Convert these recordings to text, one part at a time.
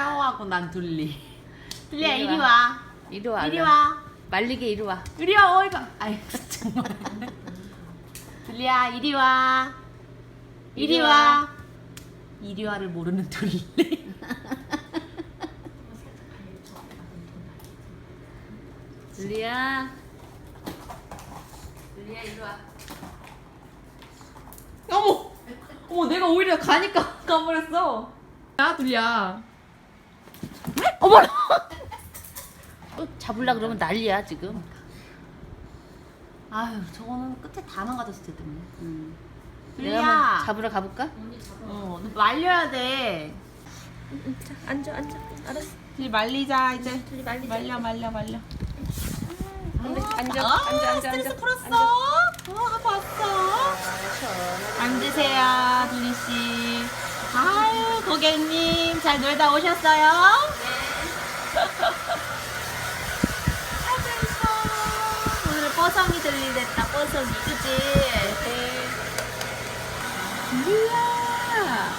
하고 난 둘리. 둘리야 이리 이리 와. 와. 이리 와. 이리. 와. 말리게 이리 와. 이리 와 어이가. 아이 정말. 둘리야 이리 와. 이리 이리 와. 와. 이리 와를 모르는 둘리. 줄리야. 줄리야 이리 와. 어머. 어머 내가 오히려 가니까 가버렸어. 야 둘리야. 어머. 또 잡으려 그러면 난리야 지금. 아유 저거는 끝에 다 망가졌을 텐데. 음. 둘리야. 내가 한번 잡으러 가볼까? 어, 너 말려야 돼. 자, 앉아 앉아. 알았어. 둘리 말리자 이제. 둘리 말리자. 말려 말려 말려. 앉아 앉아 아, 앉아 앉아. 스트레스 앉아. 풀었어. 앉아. 어, 하고 왔어. 앉으세요, 둘리 씨. 아유, 고객님 잘 놀다 오셨어요? 아이고, 이뻐. 오늘 뽀송이 들리 됐다, 뽀송이, 그치? 둘리야.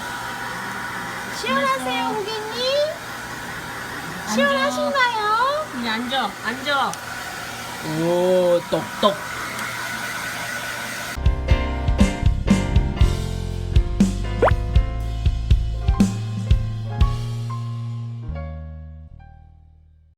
시원하세요, 고객님? 시원하신가요? 그냥 앉아, 앉아. 오, 똑똑